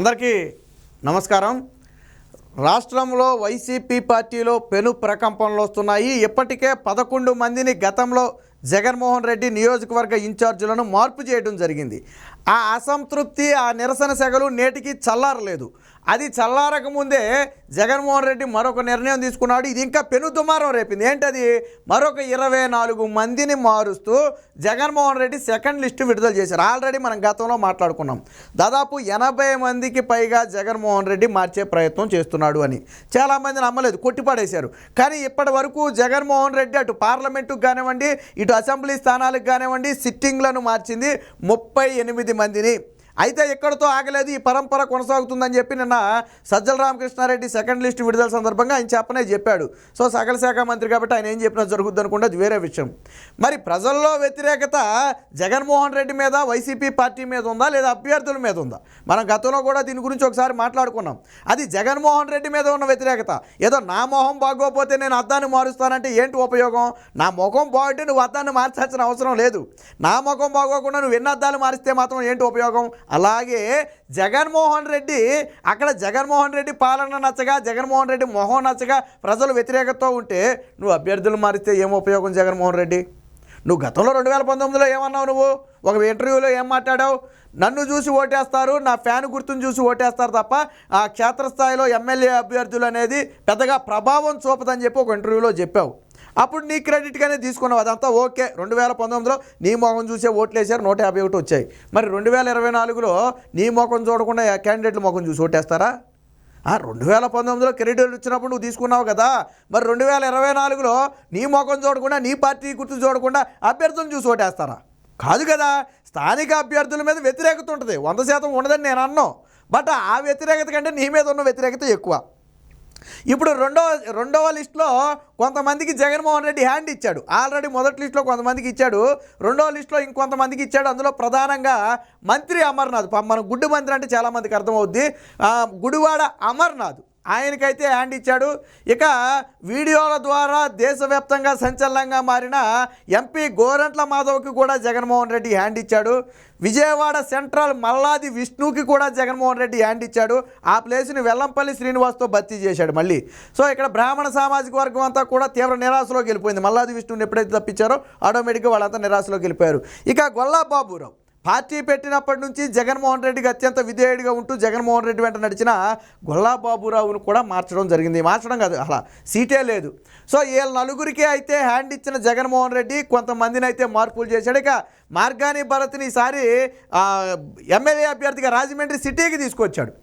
అందరికీ నమస్కారం. రాష్ట్రంలో వైసీపీ పార్టీలో పెను ప్రకంపనలు వస్తున్నాయి. ఇప్పటికే పదకొండు మందిని గతంలో జగన్మోహన్ రెడ్డి నియోజకవర్గ ఇన్ఛార్జీలను మార్పు చేయడం జరిగింది. ఆ అసంతృప్తి ఆ నిరసన సెగలు నేటికి చల్లారలేదు. అది చల్లారక ముందే జగన్మోహన్ రెడ్డి మరొక నిర్ణయం తీసుకున్నాడు. ఇది ఇంకా పెను దుమారం రేపింది. ఏంటది? మరొక ఇరవై నాలుగు మందిని మారుస్తూ జగన్మోహన్ రెడ్డి సెకండ్ లిస్టు విడుదల చేశారు. ఆల్రెడీ మనం గతంలో మాట్లాడుకున్నాం. దాదాపు ఎనభై మందికి పైగా జగన్మోహన్ రెడ్డి మార్చే ప్రయత్నం చేస్తున్నాడు అని. చాలామంది నమ్మలేదు కొట్టిపడేశారు. కానీ ఇప్పటి వరకు జగన్మోహన్ రెడ్డి అటు పార్లమెంటుకు కానివ్వండి ఇటు అసెంబ్లీ స్థానాలకు కానివ్వండి సిట్టింగ్లను మార్చింది ముప్పై ఎనిమిది మందిని. అయితే ఎక్కడితో ఆగలేదు ఈ పరంపర కొనసాగుతుందని చెప్పి నిన్న సజ్జల రామకృష్ణారెడ్డి సెకండ్ లిస్ట్ విడుదల సందర్భంగా ఆయన చెప్పనే చెప్పాడు. సో సకల శాఖ మంత్రి కాబట్టి ఆయన ఏం చెప్పినా జరుగుద్ది అనుకుంటే అది వేరే విషయం. మరి ప్రజల్లో వ్యతిరేకత జగన్మోహన్ రెడ్డి మీద వైసీపీ పార్టీ మీద ఉందా లేదా అభ్యర్థుల మీద ఉందా? మనం గతంలో కూడా దీని గురించి ఒకసారి మాట్లాడుకున్నాం. అది జగన్మోహన్ రెడ్డి మీద ఉన్న వ్యతిరేకత. ఏదో నా మొహం బాగోపోతే నేను అద్దాన్ని మారుస్తానంటే ఏంటి ఉపయోగం? నా ముఖం బాగుంటే నువ్వు అద్దాన్ని మార్చాల్సిన అవసరం లేదు. నా ముఖం బాగోకుండా నువ్వు ఎన్ని అద్దాలు మారిస్తే మాత్రం ఏంటి ఉపయోగం? అలాగే జగన్మోహన్ రెడ్డి అక్కడ జగన్మోహన్ రెడ్డి పాలన నచ్చగా జగన్మోహన్ రెడ్డి మొహం నచ్చగా ప్రజలు వ్యతిరేకతతో ఉంటే నువ్వు అభ్యర్థులు మారిస్తే ఏం ఉపయోగం జగన్మోహన్ రెడ్డి? నువ్వు గతంలో రెండు వేల పంతొమ్మిదిలో ఏమన్నావు నువ్వు? ఒక ఇంటర్వ్యూలో ఏం మాట్లాడావు? నన్ను చూసి ఓటేస్తారు నా ఫ్యాన్ గుర్తును చూసి ఓటేస్తారు తప్ప ఆ క్షేత్రస్థాయిలో ఎమ్మెల్యే అభ్యర్థులు అనేది పెద్దగా ప్రభావం చూపదని చెప్పి ఒక ఇంటర్వ్యూలో చెప్పావు. అప్పుడు నీ క్రెడిట్గానే తీసుకున్నావు. అదంతా ఓకే. రెండు వేల పంతొమ్మిదిలో నీ మొఖం చూసే ఓట్లు వేసారు నూట యాభై ఒకటి వచ్చాయి. మరి రెండు వేల ఇరవై నాలుగులో నీ మొఖం చూడకుండా క్యాండిడేట్ల మొఖం చూసి ఓటేస్తారా? రెండు వేల పంతొమ్మిదిలో క్రెడిట్ వచ్చినప్పుడు నువ్వు తీసుకున్నావు కదా. మరి రెండు వేల ఇరవై నాలుగులో నీ మొఖం చూడకుండా నీ పార్టీ గుర్తు చూడకుండా అభ్యర్థులను చూసి ఓటేస్తారా? కాదు కదా. స్థానిక అభ్యర్థుల మీద వ్యతిరేకత ఉంటుంది. వంద శాతం ఉండదని నేను అన్నాను బట్ ఆ వ్యతిరేకత కంటే నీ మీద ఉన్న వ్యతిరేకత ఎక్కువ. ఇప్పుడు రెండవ రెండవ లిస్టులో కొంతమందికి జగన్మోహన్ రెడ్డి హ్యాండ్ ఇచ్చాడు. ఆల్రెడీ మొదటి లిస్టులో కొంతమందికి ఇచ్చాడు. రెండవ లిస్టులో ఇంకొంతమందికి ఇచ్చాడు. అందులో ప్రధానంగా మంత్రి అమర్నాథ్. మనం మన గుడ్డు మంత్రి అంటే చాలామందికి అర్థమవుద్ది. గుడివాడ అమర్నాథ్. ఆయనకైతే హ్యాండ్ ఇచ్చాడు. ఇక వీడియోల ద్వారా దేశవ్యాప్తంగా సంచలనంగా మారిన ఎంపీ గోరంట్ల మాధవ్కి కూడా జగన్మోహన్ రెడ్డి హ్యాండ్ ఇచ్చాడు. విజయవాడ సెంట్రల్ మల్లాది విష్ణుకి కూడా జగన్మోహన్ రెడ్డి హ్యాండ్ ఇచ్చాడు. ఆ ప్లేస్ని వెల్లంపల్లి శ్రీనివాస్తో భర్తీ చేశాడు మళ్ళీ. సో ఇక్కడ బ్రాహ్మణ సామాజిక వర్గం అంతా కూడా తీవ్ర నిరాశలోకి వెళ్ళిపోయింది. మల్లాది విష్ణుని ఎప్పుడైతే తప్పించారో ఆటోమేటిక్గా వాళ్ళంతా నిరాశలోకి వెళ్ళిపోయారు. ఇక గొల్లా బాబురావు. పార్టీ పెట్టినప్పటి నుంచి జగన్మోహన్ రెడ్డికి అత్యంత విధేయుడిగా ఉంటూ జగన్మోహన్ రెడ్డి వెంట నడిచిన గొల్లాబాబురావును కూడా మార్చడం జరిగింది. మార్చడం కాదు అలా సీటే లేదు. సో వీళ్ళ నలుగురికి అయితే హ్యాండ్ ఇచ్చిన జగన్మోహన్ రెడ్డి కొంతమందిని అయితే మార్పులు చేశాడు. ఇక మార్గాని భరత్ని ఈసారి ఎమ్మెల్యే అభ్యర్థిగా రాజమండ్రి సిటీకి తీసుకొచ్చాడు.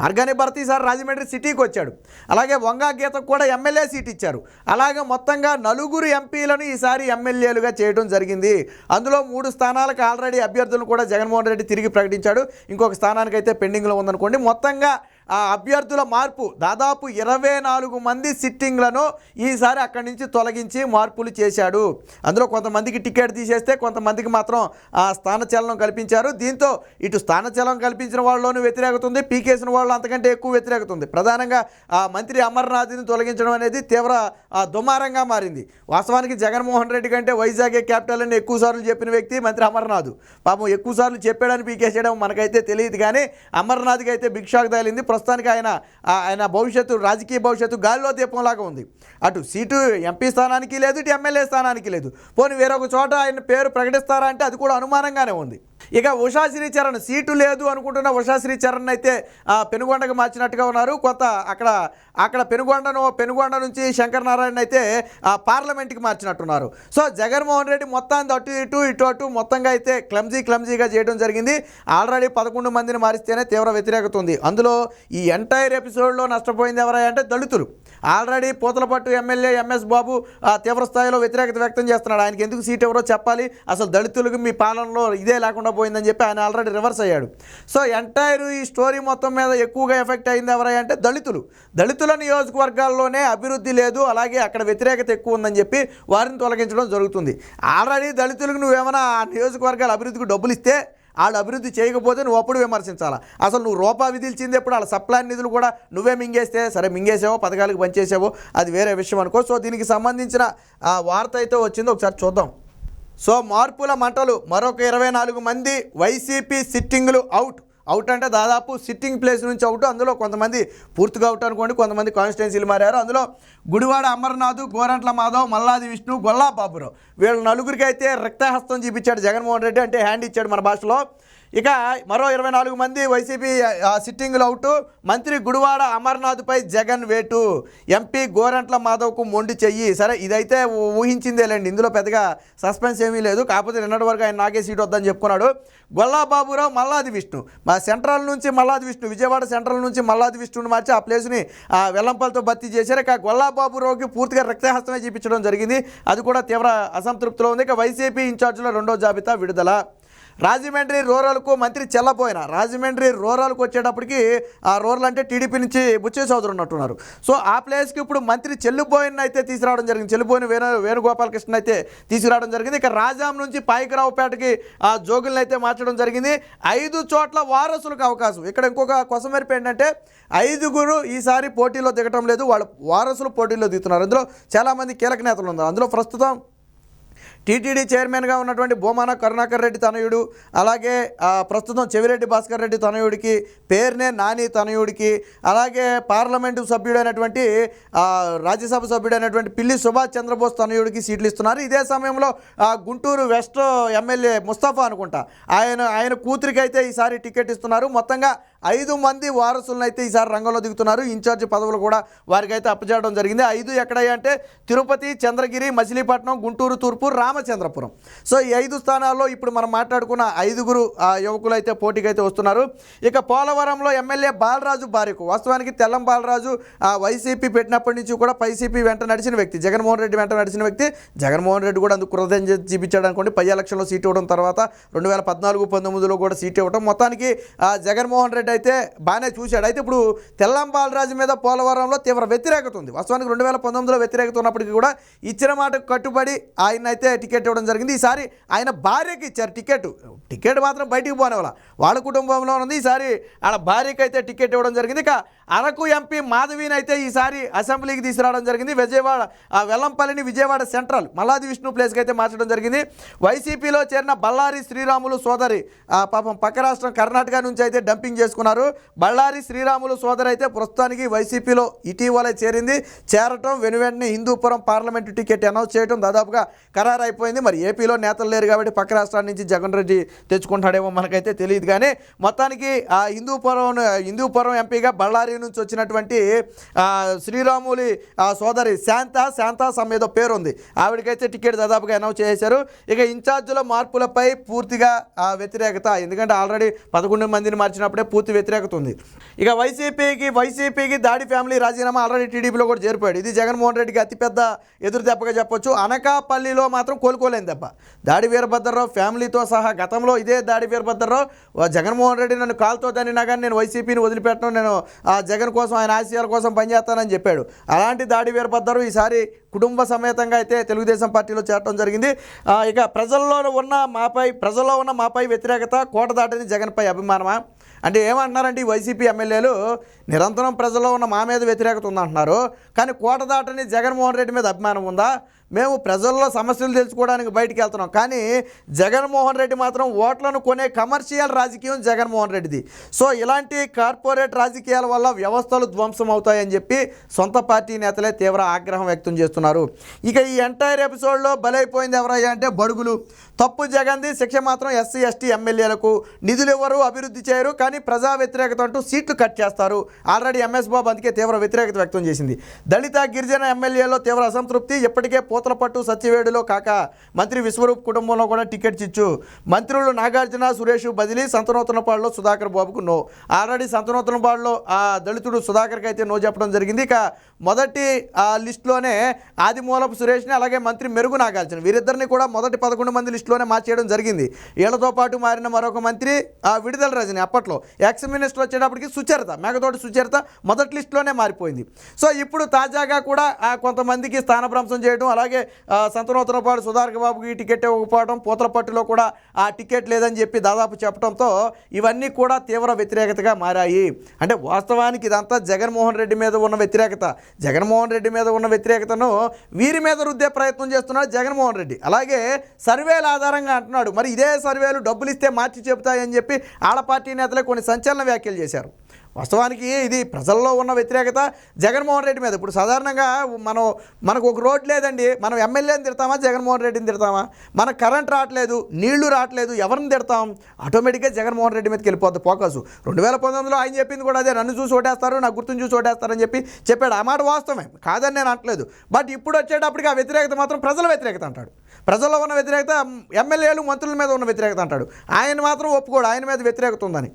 మార్గాని భరత్ ఈసారి రాజమండ్రి సిటీకి వచ్చాడు. అలాగే వంగా గీతకు కూడా ఎమ్మెల్యే సీట్ ఇచ్చారు. అలాగే మొత్తంగా నలుగురు ఎంపీలను ఈసారి ఎమ్మెల్యేలుగా చేయడం జరిగింది. అందులో మూడు స్థానాలకు ఆల్రెడీ అభ్యర్థులను కూడా జగన్మోహన్ రెడ్డి తిరిగి ప్రకటించాడు. ఇంకొక స్థానానికి అయితే పెండింగ్లో ఉందనుకోండి. మొత్తంగా ఆ అభ్యర్థుల మార్పు దాదాపు ఇరవై నాలుగు మంది సిట్టింగ్లను ఈసారి అక్కడి నుంచి తొలగించి మార్పులు చేశాడు. అందులో కొంతమందికి టికెట్ తీసేస్తే కొంతమందికి మాత్రం ఆ స్థానచలనం కల్పించారు. దీంతో ఇటు స్థానచలనం కల్పించిన వాళ్ళలోనూ వ్యతిరేకత ఉంది. పీకేసిన వాళ్ళు అంతకంటే ఎక్కువ వ్యతిరేకత ఉంది. ప్రధానంగా ఆ మంత్రి అమర్నాథ్ని తొలగించడం అనేది తీవ్ర దుమారంగా మారింది. వాస్తవానికి జగన్మోహన్ రెడ్డి కంటే వైజాగే క్యాపిటల్ అని ఎక్కువ సార్లు చెప్పిన వ్యక్తి మంత్రి అమర్నాథ్. పాపం ఎక్కువ సార్లు చెప్పాడని పీకేసేయడం మనకైతే తెలియదు కానీ అమర్నాథ్కి అయితే బిగ్ షాక్ తగిలింది ప్రస్తుతానికి ఆయన ఆయన భవిష్యత్తు రాజకీయ భవిష్యత్తు గాలిలో దీపంలాగా ఉంది. అటు సీటు ఎంపీ స్థానానికి లేదు ఇటు ఎమ్మెల్యే స్థానానికి లేదు. పోనీ వేరొక చోట ఆయన పేరు ప్రకటిస్తారా అంటే అది కూడా అనుమానంగానే ఉంది. ఇక ఉషా శ్రీచరణ్ సీటు లేదు అనుకుంటున్న ఉషా శ్రీచరణ్ అయితే ఆ, పెనుగొండకు మార్చినట్టుగా ఉన్నారు. కొత్త అక్కడ అక్కడ పెనుగొండను పెనుగొండ నుంచి శంకర్ నారాయణ అయితే ఆ, పార్లమెంట్కి మార్చినట్టున్నారు. సో జగన్మోహన్ రెడ్డి మొత్తాన్ని అటు ఇటు ఇటు అటు మొత్తంగా అయితే క్లమ్జీ క్లమ్జీగా చేయడం జరిగింది. ఆల్రెడీ పదకొండు మందిని మారిస్తేనే తీవ్ర వ్యతిరేకత ఉంది. అందులో ఈ ఎంటైర్ ఎపిసోడ్లో నష్టపోయింది ఎవరై అంటే దళితులు. Already Puthalapattu MLA MS Babu ఆ, తీవ్ర స్థాయిలో వ్యతిరేకత వ్యక్తం చేస్తున్నాడు. ఆయనకి ఎందుకు సీట్ ఎవరో చెప్పాలి. అసలు దళితులకు మీ పాలనలో ఇదే లేకుండా పోయిందని చెప్పి ఆయన ఆల్రెడీ రివర్స్ అయ్యాడు. సో ఎంటైర్ ఈ స్టోరీ మొత్తం మీద ఎక్కువగా ఎఫెక్ట్ అయింది ఎవరై అంటే దళితులు. దళితుల నియోజకవర్గాల్లోనే అభివృద్ధి లేదు అలాగే అక్కడ వ్యతిరేకత ఎక్కువ ఉందని చెప్పి వారిని తొలగించడం జరుగుతుంది. ఆల్రెడీ దళితులకు నువ్వేమైనా ఆ నియోజకవర్గాల అభివృద్ధికి డబ్బులు ఇస్తే వాళ్ళు అభివృద్ధి చేయకపోతే నువ్వు అప్పుడు విమర్శించాలా? అసలు నువ్వు రూపా విధిల్చింది ఎప్పుడు? వాళ్ళ సప్లై నిధులు కూడా నువ్వే మింగేస్తే సరే మింగేసావో పథకాలకు పనిచేసావో అది వేరే విషయం అనుకో. సో దీనికి సంబంధించిన ఆ వార్త అయితే వచ్చిందో. ఒకసారి చూద్దాం. సో మార్పుల మంటలు మరొక ఇరవై నాలుగు మంది వైసీపీ సిట్టింగ్లు అవుట్. అవుట్ అంటే దాదాపు సిట్టింగ్ ప్లేస్ నుంచి అవుట్. అందులో కొంతమంది పూర్తిగా అవుట్ అనుకోండి కొంతమంది కాన్స్టిట్యున్సీలు మారారు. అందులో గుడివాడ అమర్నాథ్ గోరంట్ల మాధవ్ మల్లాది విష్ణు గొల్లా బాబురావు వీళ్ళ నలుగురికి అయితే రక్తహస్తం చూపించాడు జగన్మోహన్ రెడ్డి అంటే హ్యాండ్ ఇచ్చాడు మన భాషలో. ఇక మరో ఇరవై నాలుగు మంది వైసీపీ సిట్టింగ్లు అవుట్. మంత్రి గుడివాడ అమర్నాథ్పై జగన్ వేటు. ఎంపీ గోరంట్ల మాధవ్కు మొండి చెయ్యి. సరే ఇదైతే ఊ- ఊహించిందేలేండి. ఇందులో పెద్దగా సస్పెన్స్ ఏమీ లేదు. కాకపోతే నిన్నటి వరకు ఆయన నాకే సీట్ వద్దని చెప్పుకున్నాడు. గొల్లా బాబురావు మల్లాది విష్ణు. మా సెంట్రల్ నుంచి మల్లాది విష్ణు. విజయవాడ సెంట్రల్ నుంచి మల్లాది విష్ణుని మార్చి ఆ ప్లేస్ని ఆ వెల్లంపల్లితో భర్తీ చేశారు. ఇక గొల్లా బాబురావుకి పూర్తిగా రక్తహస్తమే చూపించడం జరిగింది. అది కూడా తీవ్ర అసంతృప్తిలో ఉంది. ఇక వైసీపీ ఇన్ఛార్జ్లో రెండో జాబితా విడుదల. రాజమండ్రి రూరల్కు మంత్రి చెల్లపోయిన. రాజమండ్రి రూరల్కు వచ్చేటప్పటికి ఆ రూరల్ అంటే టీడీపీ నుంచి బుచ్చే చౌదరి ఉన్నట్టున్నారు. సో ఆ ప్లేస్కి ఇప్పుడు మంత్రి చెల్లిపోయిన అయితే తీసుకురావడం జరిగింది. చెల్లిపోయిన వేణు వేణుగోపాలకృష్ణ అయితే తీసుకురావడం జరిగింది. ఇక రాజాం నుంచి పాయికరావుపేటకి ఆ జోగుల్ని అయితే మార్చడం జరిగింది. ఐదు చోట్ల వారసులకు అవకాశం. ఇక్కడ ఇంకొక కొసమెరిపి ఏంటంటే ఐదుగురు ఈసారి పోటీలో దిగటం లేదు. వాళ్ళు వారసులు పోటీలో దిగుతున్నారు. అందులో చాలామంది కీలక నేతలు ఉన్నారు. అందులో ప్రస్తుతం టీటీడీ చైర్మన్గా ఉన్నటువంటి భూమాన కరుణాకర్ రెడ్డి తనయుడు అలాగే ప్రస్తుతం చెవిరెడ్డి భాస్కర్ రెడ్డి తనయుడికి పేర్నే నాని తనయుడికి అలాగే పార్లమెంటు సభ్యుడైనటువంటి రాజ్యసభ సభ్యుడైనటువంటి పిల్లి సుభాష్ చంద్రబోస్ తనయుడికి సీట్లు ఇస్తున్నారు ఇదే సమయంలో గుంటూరు వెస్ట్ ఎమ్మెల్యే ముస్తఫా అనుకుంటా. ఆయన ఆయన కూతురికి అయితే ఈసారి టికెట్ ఇస్తున్నారు. మొత్తంగా ఐదు మంది వారసులను అయితే ఈసారి రంగంలో దిగుతున్నారు. ఇన్ఛార్జ్ పదవులు కూడా వారికి అయితే అప్పచేయడం జరిగింది. ఐదు ఎక్కడయ్యా అంటే తిరుపతి చంద్రగిరి మచిలీపట్నం గుంటూరు తూర్పు రామచంద్రపురం. సో ఈ ఐదు స్థానాల్లో ఇప్పుడు మనం మాట్లాడుకున్న ఐదుగురు ఆ, యువకులు అయితే పోటీకి అయితే వస్తున్నారు. ఇక పోలవరంలో ఎమ్మెల్యే బాలరాజు భార్యకు వాస్తవానికి తెల్లం బాలరాజు వైసీపీ పెట్టినప్పటి నుంచి కూడా వైసీపీ వెంట నడిచిన వ్యక్తి జగన్మోహన్ రెడ్డి వెంట నడిచిన వ్యక్తి. జగన్మోహన్ రెడ్డి కూడా అందుకు కృతజ్ఞత చూపించాడు అనుకోండి. పై ఎలక్షన్లో సీట్ ఇవ్వడం తర్వాత రెండు వేల పద్నాలుగు పంతొమ్మిదిలో కూడా సీట్ ఇవ్వడం మొత్తానికి జగన్మోహన్ రెడ్డి అయితే బాగానే చూశాడు. అయితే ఇప్పుడు తెల్లం బాలరాజు మీద పోలవరంలో తీవ్ర వ్యతిరేకత ఉంది. వాస్తవానికి రెండు వేల పంతొమ్మిదిలో వ్యతిరేకత ఉన్నప్పటికీ కూడా ఇచ్చిన మాటకు కట్టుబడి ఆయన అయితే టికెట్ ఇవ్వడం జరిగింది. ఈసారి ఆయన భార్యకి ఇచ్చారు టికెట్. టికెట్ మాత్రం బయటికి పోనివ్వాల. వాళ్ళ కుటుంబంలో ఉంది ఈసారి వాళ్ళ భార్యకి అయితే టికెట్ ఇవ్వడం జరిగింది. ఇక అరకు ఎంపీ మాధవిని అయితే ఈసారి అసెంబ్లీకి తీసుకురావడం జరిగింది. విజయవాడ ఆ వెల్లంపల్లిని విజయవాడ సెంట్రల్ మల్లాది విష్ణు ప్లేస్కి అయితే మార్చడం జరిగింది. వైసీపీలో చేరిన బళ్ళారి శ్రీరాములు సోదరి పాపం పక్క రాష్ట్రం కర్ణాటక నుంచి అయితే డంపింగ్ చేసుకున్నారు. బళ్ళారి శ్రీరాములు సోదరి అయితే ప్రస్తుతానికి వైసీపీలో ఇటీవలే చేరింది. చేరటం వెను వెంటనే హిందూపురం పార్లమెంటు టికెట్ అనౌన్స్ చేయడం దాదాపుగా ఖరారు అయిపోయింది మరి ఏపీలో నేతలు లేరు కాబట్టి పక్క రాష్ట్రాల నుంచి జగన్ రెడ్డి తెచ్చుకుంటాడేమో మనకైతే తెలియదు. కానీ మొత్తానికి ఆ హిందూపురం హిందూపురం ఎంపీగా బళ్ళారి నుంచి వచ్చినటువంటి శ్రీరాములి ఆ, సోదరి శాంత శాంత సమ్ ఏదో పేరు ఉంది ఆవిడకైతే టికెట్ దాదాపుగా అనౌన్స్ చేశారు ఇక ఇన్ఛార్జీల మార్పులపై పూర్తిగా వ్యతిరేకత ఎందుకంటే ఆల్రెడీ పదకొండు మందిని మార్చినప్పుడే పూర్తి వ్యతిరేకత ఉంది. ఇక వైసీపీకి వైసీపీకి దాడి ఫ్యామిలీ రాజీనామా ఆల్రెడీ టీడీపీలో కూడా చేరిపోయాడు. ఇది జగన్మోహన్ రెడ్డికి అతిపెద్ద ఎదురు దెబ్బగా చెప్పొచ్చు. అనకాపల్లిలో మాత్రం కోలుకోలేని దెబ్బ. దాడి వీరభద్రరావు ఫ్యామిలీతో సహా గతంలో ఇదే దాడి వీరభద్రరావు. జగన్మోహన్ రెడ్డి నన్ను కాల్తో దనినా కానీ నేను వైసీపీని వదిలిపెట్టను నేను జగన్ కోసం ఆయన ఆశయాల కోసం పనిచేస్తానని చెప్పాడు. అలాంటి దాడి వీరభద్రరావు ఈసారి కుటుంబ సమేతంగా అయితే తెలుగుదేశం పార్టీలో చేరడం జరిగింది. ఇక ప్రజల్లో ఉన్న మాపై ప్రజల్లో ఉన్న మాపై వ్యతిరేకత కోట దాటని జగన్పై అభిమానమా? అంటే ఏమంటున్నారంటే ఈ వైసీపీ ఎమ్మెల్యేలు? నిరంతరం ప్రజల్లో ఉన్న మా మీద వ్యతిరేకత ఉందంటున్నారు. కానీ కోట దాటని జగన్మోహన్ రెడ్డి మీద అభిమానం ఉందా? మేము ప్రజల్లో సమస్యలు తెలుసుకోవడానికి బయటికి వెళ్తున్నాం. కానీ జగన్మోహన్ రెడ్డి మాత్రం ఓట్లను కొనే కమర్షియల్ రాజకీయం జగన్మోహన్ రెడ్డిది. సో ఇలాంటి కార్పొరేట్ రాజకీయాల వల్ల వ్యవస్థలు ధ్వంసం అవుతాయని చెప్పి సొంత పార్టీ నేతలే తీవ్ర ఆగ్రహం వ్యక్తం చేస్తున్నారు. ఇక ఈ ఎంటైర్ ఎపిసోడ్లో బలైపోయింది ఎవరయ్యా అంటే బడుగులు. తప్పు జగన్ది శిక్ష మాత్రం ఎస్సీ ఎస్టీ ఎమ్మెల్యేలకు నిధులు ఎవరు అభివృద్ధి చేయరు కానీ ప్రజా వ్యతిరేకత అంటూ సీట్లు కట్ చేస్తారు. ఆల్రెడీ ఎంఎస్ బాబు అందుకే తీవ్ర వ్యతిరేకత వ్యక్తం చేసింది. దళిత గిరిజన ఎమ్మెల్యేలో తీవ్ర అసంతృప్తి ఇప్పటికే పూతలపట్టు సత్యవేడులో కాక మంత్రి విశ్వరూప్ కుటుంబంలో కూడా టికెట్ చిచ్చు మంత్రులు నాగార్జున సురేష్ బదిలీ సంతనోత్తనపాడులో సుధాకర్ బాబుకు నో. ఆల్రెడీ సంతనోత్తనపాడులో ఆ దళితుడు సుధాకర్కి అయితే నో చెప్పడం జరిగింది. ఇక మొదటి ఆ లిస్టులోనే ఆదిమూలపు సురేష్ని అలాగే మంత్రి మెరుగు నాగార్జున. వీరిద్దరిని కూడా మొదటి పదకొండు మంది లిస్టులోనే మార్చేయడం జరిగింది. వీళ్ళతో పాటు మారిన మరొక మంత్రి ఆ విడుదల రజని అప్పట్లో. ఎక్స్ మినిస్టర్ వచ్చేటప్పటికి సుచరిత మేఘతోటి సుచరిత మొదటి లిస్టులోనే మారిపోయింది. సో ఇప్పుడు తాజాగా కూడా ఆ కొంతమందికి స్థానభ్రంశం చేయడం అలాగే ఆ, సంతనోత్తరపాడు సుధాకర్ బాబుకి టికెట్ ఇవ్వకపోవడం పూతలపట్టులో కూడా ఆ టికెట్ లేదని చెప్పి దాదాపు చెప్పడంతో ఇవన్నీ కూడా తీవ్ర వ్యతిరేకతగా మారాయి. అంటే వాస్తవానికి ఇదంతా జగన్మోహన్ రెడ్డి మీద ఉన్న వ్యతిరేకత. జగన్మోహన్ రెడ్డి మీద ఉన్న వ్యతిరేకతను వీరి మీద రుద్దే ప్రయత్నం చేస్తున్నాడు జగన్మోహన్ రెడ్డి. అలాగే సర్వేల ఆధారంగా అంటున్నాడు. మరి ఇదే సర్వేలు డబ్బులు ఇస్తే మార్చి చెబుతాయని చెప్పి ఆడ పార్టీ నేతలే కొన్ని సంచలన వ్యాఖ్యలు చేశారు. వాస్తవానికి ఇది ప్రజల్లో ఉన్న వ్యతిరేకత జగన్మోహన్ రెడ్డి మీద. ఇప్పుడు సాధారణంగా మనం మనకు ఒక రోడ్ లేదండి. మనం ఎమ్మెల్యేని తిడతామా జగన్మోహన్ రెడ్డిని తిడతామా? మన కరెంట్ రావట్లేదు నీళ్ళు రావట్లేదు ఎవరిని తిడతాం? ఆటోమేటిక్గా జగన్మోహన్ రెడ్డి మీదకి వెళ్ళిపోద్ది ఫోకస్. రెండు వేల పంతొమ్మిదిలో ఆయన చెప్పింది కూడా అదే నన్ను చూసి ఓటేస్తారు నా గుర్తుని చూసి ఓటేస్తారని చెప్పి చెప్పాడు. ఆ మాట వాస్తవమే. కాదని నేను అనట్లేదు. బట్ ఇప్పుడు వచ్చేటప్పటికి ఆ వ్యతిరేకత మాత్రం ప్రజల వ్యతిరేకత అంటాడు. ప్రజల్లో ఉన్న వ్యతిరేకత ఎమ్మెల్యేలు మంత్రుల మీద ఉన్న వ్యతిరేకత అంటాడు. ఆయన మాత్రం ఒప్పుకోడు ఆయన మీద వ్యతిరేకత ఉందని.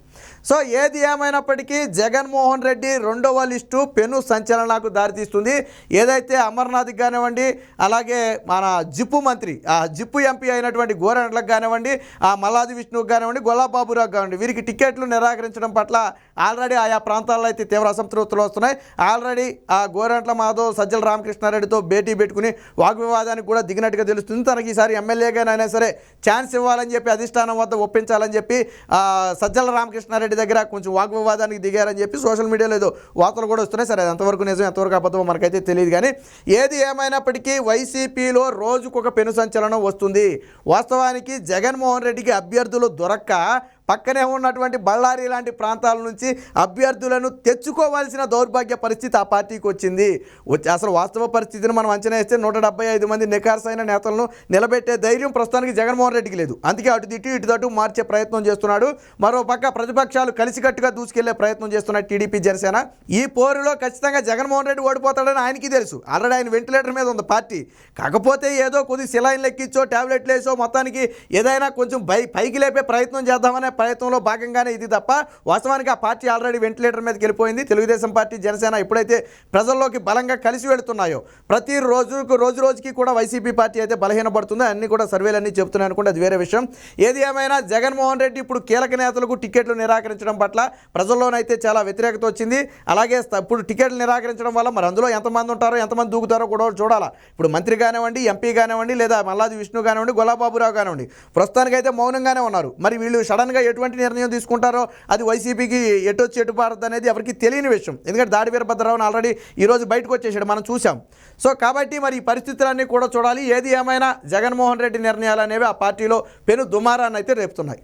సో ఏది ఏమైనప్పటికీ జగన్మోహన్ రెడ్డి రెండవ లిస్టు పెను సంచలనాలకు దారితీస్తుంది. ఏదైతే అమర్నాథ్కి కానివ్వండి అలాగే మన జిప్పు మంత్రి ఆ జిప్పు ఎంపీ అయినటువంటి గోరెండ్లకు కానివ్వండి ఆ మల్లాది విష్ణువుకి కానివ్వండి గొల్లాబాబురావు కానివ్వండి వీరికి టికెట్లు నిరాకరించడం పట్ల ఆల్రెడీ ఆయా ప్రాంతాల్లో అయితే తీవ్ర అసంతృప్తులు వస్తున్నాయి. ఆల్రెడీ ఆ గోరెంట్ల మాధవ్ సజ్జల రామకృష్ణారెడ్డితో భేటీ పెట్టుకుని వాగ్వివాదానికి కూడా దిగినట్టుగా తెలుస్తుంది. తనకి ఈసారి ఎమ్మెల్యేగానైనా సరే ఛాన్స్ ఇవ్వాలని చెప్పి అధిష్టానం వద్ద ఒప్పించాలని చెప్పి సజ్జల రామకృష్ణారెడ్డి దగ్గర కొంచెం వాగ్వివాదానికి దిగారని చెప్పి సోషల్ మీడియాలో ఏదో వార్తలు కూడా వస్తున్నాయి. సరే అది ఎంతవరకు నిజం ఎంతవరకు అబద్ధమో మనకైతే తెలియదు కానీ ఏది ఏమైనప్పటికీ వైసీపీలో రోజుకొక పెను సంచలనం వస్తుంది. వాస్తవానికి జగన్మోహన్ రెడ్డికి అభ్యర్థులు దొరక్క పక్కనే ఉన్నటువంటి బళ్ళారి లాంటి ప్రాంతాల నుంచి అభ్యర్థులను తెచ్చుకోవాల్సిన దౌర్భాగ్య పరిస్థితి ఆ పార్టీకి వచ్చింది. వచ్చి అసలు వాస్తవ పరిస్థితిని మనం అంచనా వేస్తే నూట డెబ్బై ఐదు మంది నికార్సైన నేతలను నిలబెట్టే ధైర్యం ప్రస్తుతానికి జగన్మోహన్ రెడ్డికి లేదు. అందుకే అటు ఇటు ఇటు మార్చే ప్రయత్నం చేస్తున్నాడు. మరో పక్క ప్రతిపక్షాలు కలిసికట్టుగా దూసుకెళ్ళే ప్రయత్నం చేస్తున్నాడు టీడీపీ జనసేన. ఈ పోరులో ఖచ్చితంగా జగన్మోహన్ రెడ్డి ఓడిపోతాడని ఆయనకి తెలుసు. ఆల్రెడీ ఆయన వెంటిలేటర్ మీద ఉంది పార్టీ. కాకపోతే ఏదో కొద్ది సిలైన్లు ఎక్కించో టాబ్లెట్లు వేసో మొత్తానికి ఏదైనా కొంచెం పై పైకి లేపే ప్రయత్నం చేద్దామనే ప్రయత్నంలో భాగంగానే ఇది తప్ప వాస్తవానికి ఆ పార్టీ ఆల్రెడీ వెంటిలేటర్ మీదకి వెళ్ళిపోయింది. తెలుగుదేశం పార్టీ జనసేన ఎప్పుడైతే ప్రజల్లోకి బలంగా కలిసి వెళుతున్నాయో ప్రతి రోజుకు రోజు రోజుకి కూడా వైసీపీ పార్టీ అయితే బలహీనపడుతుందో. అన్ని కూడా సర్వేలన్నీ చెప్తున్నాయి అనుకుంటే అది వేరే విషయం. ఏది ఏమైనా జగన్మోహన్ రెడ్డి ఇప్పుడు కీలక నేతలకు టికెట్లు నిరాకరించడం పట్ల ప్రజల్లోనైతే చాలా వ్యతిరేకత వచ్చింది. అలాగే ఇప్పుడు టికెట్లు నిరాకరించడం వల్ల మరి అందులో ఎంతమంది ఉంటారో ఎంతమంది దూకుతారో కూడా చూడాలా. ఇప్పుడు మంత్రి కానివ్వండి ఎంపీ కానివ్వండి లేదా మల్లాది విష్ణు కానివ్వండి గులాబాబురావు కానివ్వండి ప్రస్తుతానికైతే మౌనంగానే ఉన్నారు. మరి వీళ్ళు సడన్గా ఎటువంటి నిర్ణయం తీసుకుంటారో అది వైసీపీకి ఎటొచ్చి ఎటు పారదు అనేది ఎవరికి తెలియని విషయం. ఎందుకంటే దాడి వీరభద్రరావుని ఆల్రెడీ ఈరోజు బయటకు వచ్చేసాడు మనం చూసాం సో కాబట్టి మరి ఈ పరిస్థితులన్నీ కూడా చూడాలి. ఏది ఏమైనా జగన్మోహన్ రెడ్డి నిర్ణయాలు అనేవి ఆ పార్టీలో పెను దుమారాన్ని అయితే రేపుతున్నాయి.